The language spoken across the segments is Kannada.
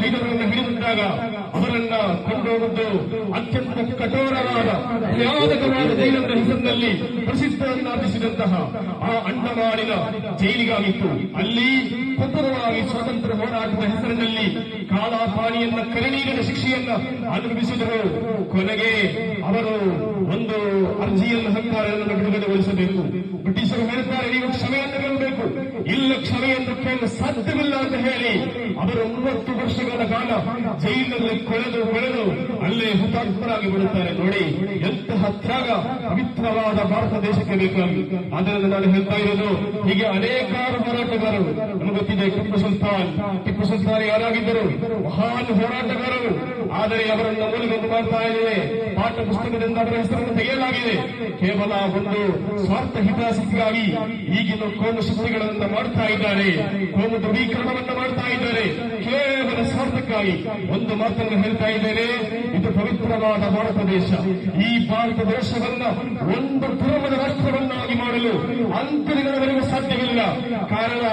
ಹೈದರನ್ನು ಹಿಡಿದಿದ್ದಾಗ ಅವರನ್ನ ಕೊಂಡೋಗಿದ್ದು ಅತ್ಯಂತ ಕಠೋರವಾದ, ಭಯಾನಕವಾದ ಜೈಲರ ಹೆಸರಿನಲ್ಲಿ ಪ್ರಸಿದ್ಧವನ್ನಾಗಿಸಿದಂತಹ ಆ ಅಂಡಮಾನಿನ ಜೈಲಿಗಾಗಿತ್ತು. ಅಲ್ಲಿ ಕೊಬ್ಬರವಾಗಿ ಸ್ವಾತಂತ್ರ್ಯ ಹೋರಾಟದ ಹೆಸರಿನಲ್ಲಿ ಕಾಲಾಪಾನಿಯನ್ನ ಕರಿನೀರಿನ ಶಿಕ್ಷೆಯನ್ನ ಅನುಭವಿಸಿದರು. ಕೊನೆಗೆ ಅವರು ಒಂದು ಅರ್ಜಿಯನ್ನು ಅದನ್ನು ಬಿಡುಗಡೆಗೊಳಿಸಬೇಕು. ಬ್ರಿಟಿಷರು ಹೇಳುತ್ತಾರೆ ನೀವು ಇಲ್ಲ ಕ್ಷಮೆಯನ್ನು ಸಾಧ್ಯವಿಲ್ಲ ಅಂತ ಹೇಳಿ ಅವರು ಮೂವತ್ತು ವರ್ಷಗಳ ಕಾಲ ಜೈಲಿನಲ್ಲಿ ಕೊಳೆದು ಬೆಳೆದು ಅಲ್ಲೇ ಹುತಾತ್ಮರಾಗಿ ಬಿಡುತ್ತಾರೆ ನೋಡಿ, ಎಂತಹ ತ್ಯಾಗ ಪವಿತ್ರವಾದ ಭಾರತ ದೇಶಕ್ಕೆ ಬೇಕಾಗಿ ಆದ್ದರಿಂದ ನಾನು ಹೇಳ್ತಾ ಇರೋದು, ಹೀಗೆ ಅನೇಕಾರು ಹೋರಾಟಗಾರರು, ನಮಗೆ ಗೊತ್ತಿದೆ, ಟಿಪ್ಪು ಸುಲ್ತಾನ್. ಟಿಪ್ಪು ಸುಲ್ತಾನ್ ಯಾರಾಗಿದ್ದರು? ಮಹಾನ್ ಹೋರಾಟಗಾರರು. ಆದರೆ ಅವರನ್ನು ಮೂಲಗೊಂಡು ಮಾಡ್ತಾ ಇದೆ ಪಾಠ ಪುಸ್ತಕದಿಂದ ಅವರ ಹೆಸರನ್ನು ತೆಗೆಯಲಾಗಿದೆ. ಕೇವಲ ಒಂದು ಸ್ವಾರ್ಥ ಹಿತಾಸಕ್ತಿಗಾಗಿ ಈಗಿನ ಕೋಮು ಶಕ್ತಿಗಳನ್ನು ಮಾಡ್ತಾ ಇದ್ದಾರೆ. ಕೋಮು ಧ್ರುವೀಕರಣವನ್ನು ಮಾಡ್ತಾ ಇದ್ದಾರೆ. ಕೇವಲ ಸ್ವಾರ್ಥಕ್ಕಾಗಿ ಒಂದು ಮಾತನ್ನು ಹೇಳ್ತಾ ಇದ್ದೇನೆ. ಇದು ಪವಿತ್ರವಾದ ಭಾರತ ದೇಶ. ಈ ಭಾರತ ದೇಶವನ್ನ ಒಂದು ಪೂರ್ವದ ರಾಷ್ಟ್ರವನ್ನಾಗಿ ಮಾಡಲು ಅಂತರಿಗಳವರೆಗೂ ಸಾಧ್ಯವಿಲ್ಲ. ಕಾರಣ,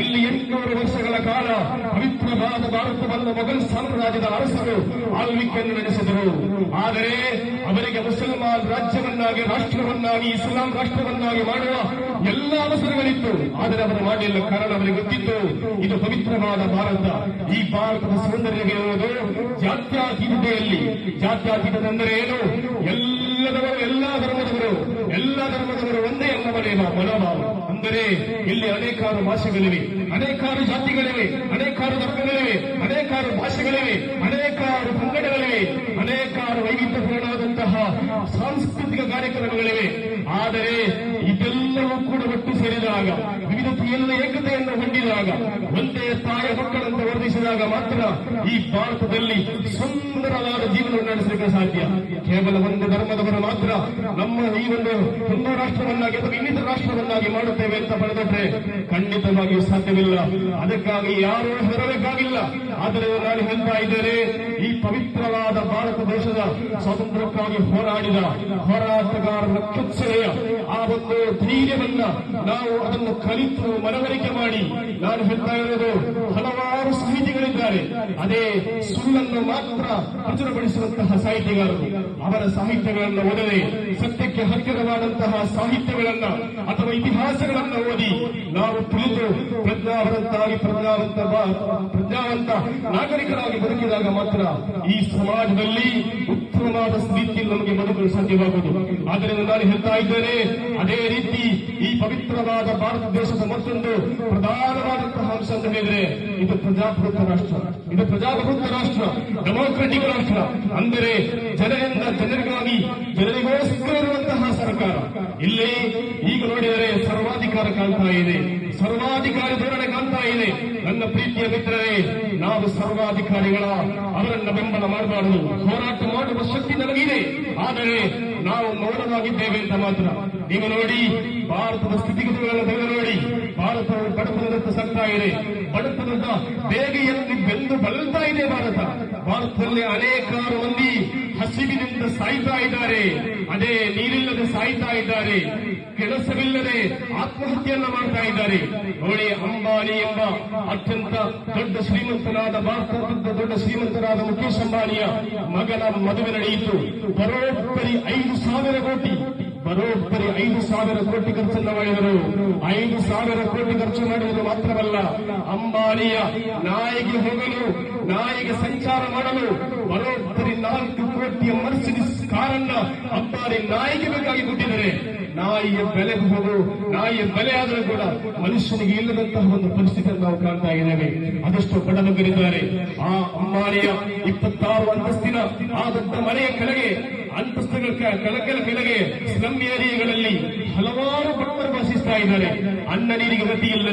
ಇಲ್ಲಿ ಎಂಟುನೂರು ವರ್ಷಗಳ ಕಾಲ ಪವಿತ್ರವಾದ ಭಾರತವನ್ನು ಮೊಘಲ್ ಸಾಮ್ರಾಜ್ಯದ ಅರಸರು ಆಳ್ವಿಕೆಯನ್ನು ನಡೆಸಿದರು. ಆದರೆ ಅವರಿಗೆ ಮುಸಲ್ಮಾನ್ ರಾಜ್ಯವನ್ನಾಗಿ, ರಾಷ್ಟ್ರವನ್ನಾಗಿ, ಇಸ್ಲಾಂ ರಾಷ್ಟ್ರವನ್ನಾಗಿ ಮಾಡುವ ಎಲ್ಲ ಅವಸರಗಳಿತ್ತು. ಆದರೆ ಅವರು ಮಾಡಲಿಲ್ಲ. ಕಾರಣ ಅವರಿಗೆ ಗೊತ್ತಿತ್ತು, ಇದು ಪವಿತ್ರವಾದ ಭಾರತ. ಈ ಭಾರತದ ಸೌಂದರ್ಯ ಜಾತ್ಯಾತೀತತೆಯಲ್ಲಿ. ಜಾತ್ಯಾತೀತತೆಂದರೆ ಏನು ಎಲ್ಲದವರು ಎಲ್ಲಾ ಧರ್ಮದವರು ಎಲ್ಲಾ ಧರ್ಮದವರು ಒಂದೇ ಎನ್ನುವನೇ ಮನೋಭಾವ ಅಂದರೆ ಇಲ್ಲಿ ಅನೇಕಾರು ಭಾಷೆಗಳಿವೆ, ಅನೇಕಾರು ಜಾತಿಗಳಿವೆ, ಅನೇಕಾರು ಧರ್ಮಗಳಿವೆ ಅನೇಕಾರು ಭಾಷೆಗಳಿವೆ, ಅನೇಕಾರು ಪಂಗಡಗಳಿವೆ, ಅನೇಕಾರು ವೈವಿಧ್ಯಪೂರ್ಣವಾದಂತಹ ಸಾಂಸ್ಕೃತಿಕ ಕಾರ್ಯಕ್ರಮಗಳಿವೆ. ಆದರೆ ಇದೆಲ್ಲವೂ ಕೂಡ ಒಟ್ಟು ಸೇರಿದಾಗ ವಿವಿಧತೆಯಲ್ಲಿ ಏಕತೆಯನ್ನು ಹೊಂದಿದಾಗ ಒಂದೇ ತಾಯ ಮಕ್ಕಳಂತ ವರ್ಧಿಸಿದಾಗ ಮಾತ್ರ ಈ ಭಾರತದಲ್ಲಿ ಸುಂದರವಾದ ಜೀವನವನ್ನು ನಡೆಸಲಿಕ್ಕೆ ಸಾಧ್ಯ. ಕೇವಲ ಒಂದು ಧರ್ಮದವರು ಮಾತ್ರ ನಮ್ಮ ಈ ಒಂದು ಹಿಂದೂ ರಾಷ್ಟ್ರವನ್ನಾಗಿ ಅಥವಾ ಇನ್ನಿತರ ರಾಷ್ಟ್ರವನ್ನಾಗಿ ಮಾಡುತ್ತೇವೆ ಅಂತ ಬರೆದಟ್ರೆ ಖಂಡಿತವಾಗಿಯೂ ಸಾಧ್ಯವಿಲ್ಲ. ಅದಕ್ಕಾಗಿ ಯಾರೂ ಹೊರಬೇಕಾಗಿಲ್ಲ ಆದರೆ ನಾನು ಹೇಳ್ತಾ ಇದ್ದೇನೆ, ಈ ಪವಿತ್ರವಾದ ಭಾರತ ದೇಶದ ಸ್ವಾತಂತ್ರ್ಯಕ್ಕಾಗಿ ಹೋರಾಡಿದ ಹೋರಾಟಗಾರರ ಕೆಚ್ಚರೆಯ ಆ ಒಂದು ಧೈರ್ಯವನ್ನ ನಾವು ಅದನ್ನು ಕಲಿತು ಮನವರಿಕೆ ಮಾಡಿ ನಾನು ಹೇಳ್ತಾ ಹಲವಾರು ಅದೇ ಸುಳ್ಳನ್ನು ಮಾತ್ರ ಪ್ರಚುರಪಡಿಸುವಂತಹ ಸಾಹಿತ್ಯಗಾರರು. ಅವರ ಸಾಹಿತ್ಯಗಳನ್ನು ಓದದೆ ಸತ್ಯಕ್ಕೆ ಹತ್ತಿರವಾದಂತಹ ಸಾಹಿತ್ಯಗಳನ್ನ ಅಥವಾ ಇತಿಹಾಸಗಳನ್ನ ಓದಿ ನಾವು ತಿಳಿದು ಪ್ರಜ್ಞಾವಂತರಾಗಿ ಪ್ರಜ್ಞಾವಂತ ಪ್ರಜ್ಞಾವಂತ ನಾಗರಿಕರಾಗಿ ಬದುಕಿದಾಗ ಮಾತ್ರ ಈ ಸಮಾಜದಲ್ಲಿ ಉತ್ತಮವಾದ ಸ್ಥಿತಿ ನಮಗೆ ಬದುಕಲು ಸಾಧ್ಯವಾಗುವುದು. ಆದ್ದರಿಂದ ನಾನು ಹೇಳ್ತಾ ಇದ್ದೇನೆ, ಅದೇ ರೀತಿ ಈ ಪವಿತ್ರವಾದ ಭಾರತ ದೇಶದ ಮತ್ತೊಂದು ಪ್ರಧಾನವಾದಂತಹ ಅಂಶ ಅಂತ ಹೇಳಿದ್ರೆ ಇದು ಪ್ರಜಾಪ್ರಭುತ್ವ ರಾಷ್ಟ್ರ ಇದು ಪ್ರಜಾಪ್ರಭುತ್ವ ರಾಷ್ಟ್ರ, ಡೆಮೋಕ್ರೆಟಿಕ್ ರಾಷ್ಟ್ರ. ಅಂದರೆ ಜನರಿಂದ ಜನರಿಗಾಗಿ ಜನರಿಗೋಸ್ಕರ ಇರುವಂತಹ ಸರ್ಕಾರ. ಇಲ್ಲಿ ಈಗ ನೋಡಿದರೆ ಸರ್ವಾಧಿಕಾರ ಕಾಣ್ತಾ ಇದೆ. ಸರ್ವಾಧಿಕಾರಿ ಧೋರಣೆ ಕಾಣ್ತಾ ಇದೆ. ನನ್ನ ಪ್ರೀತಿಯ ಮಿತ್ರರೇ, ನಾವು ಸರ್ವಾಧಿಕಾರಿಗಳ ಅವರನ್ನ ಬೆಂಬಲ ಮಾಡಬಾರದು. ಹೋರಾಟ ಮಾಡುವ ಶಕ್ತಿ ನಮಗಿದೆ ಆದರೆ ನಾವು ಮೌನವಾಗಿದ್ದೇವೆ ಅಂತ ಮಾತ್ರ. ನೀವು ನೋಡಿ, ಭಾರತದ ಸ್ಥಿತಿಗತಿಗಳನ್ನು ತೆಗೆದು ನೋಡಿ. ಭಾರತ ಬಡತನದತ್ತ ಸಾಗ್ತಾ ಇದೆ. ಬಡತನದ ಬೇಗೆಯಲ್ಲಿ ಬೆಂದು ಬಳಲ್ತಾ ಇದೆ ಭಾರತ. ಭಾರತದಲ್ಲಿ ಅನೇಕಾರು ಮಂದಿ ಹಸಿವಿನಿಂದ ಸಾಯ್ತಾ ಇದ್ದಾರೆ. ಅದೇ ನೀರಿಲ್ಲದೆ ಸಾಯ್ತಾ ಇದ್ದಾರೆ. ಕೆಲಸವಿಲ್ಲದೆ ಆತ್ಮಹತ್ಯೆಯನ್ನ ಮಾಡ್ತಾ ಇದ್ದಾರೆ. ನೋಡಿ, ಅಂಬಾನಿ ಎಂಬ ಅತ್ಯಂತ ದೊಡ್ಡ ಶ್ರೀಮಂತನಾದ ಭಾರತದ ದೊಡ್ಡ ಶ್ರೀಮಂತನಾದ ಮುಖೇಶ್ ಅಂಬಾನಿಯ ಮಗನ ಮದುವೆ ನಡೆಯಿತು. ಬರೋಬ್ಬರಿ ಐದು ಸಾವಿರ ಕೋಟಿ. ಬರೋಬ್ಬರಿ ಐದು ಸಾವಿರ ಕೋಟಿ ಖರ್ಚನ್ನು ಮಾಡಿದರು. ಐದು ಸಾವಿರ ಕೋಟಿ ಖರ್ಚು ಮಾಡಿದರು ಮಾತ್ರವಲ್ಲ, ಅಂಬಾನಿಯ ನಾಯಿಗೆ ಹೋಗಲು, ನಾಯಿಗೆ ಸಂಚಾರ ಮಾಡಲು ಬರೋಬ್ಬರಿ ಕೋಟಿಯ ಮರ್ಸಿಡಿಸ್ ಕಾರನ್ನ ಅಂಬಾರಿ ನಾಯಿಗೆ ಬೇಕಾಗಿ ಕೊಟ್ಟಿದ್ದಾರೆ. ನಾಯಿಯ ಬೆಲೆ ಹೋಗು, ನಾಯಿಯ ಬೆಲೆ ಆದರೂ ಕೂಡ ಮನುಷ್ಯನಿಗೆ ಇಲ್ಲದಂತಹ ಒಂದು ಪರಿಸ್ಥಿತಿಯನ್ನು ನಾವು ಕಾಣ್ತಾ ಇದ್ದೇವೆ. ಅದೆಷ್ಟು ಬಡಬಗರಿದ್ದಾರೆ ಆ ಅಂಬಾರಿಯ ಇಪ್ಪತ್ತಾರು ಅಂತಸ್ತಿನ ಆ ದೊಡ್ಡ ಮನೆಯ ಕೆಳಗೆ, ಅಂತಸ್ತುಗಳ ಕೆ- ಕೆಳಕೆಲ ಕೆಳಗೆ ಸ್ಲಮ್ ಏರಿಯಾಗಳಲ್ಲಿ ಹಲವಾರು ಬಡವರು ವಾಸಿಸ್ತಾ ಇದ್ದಾರೆ. ಅನ್ನ ನೀರಿಗೆ ಗತಿ ಇಲ್ಲ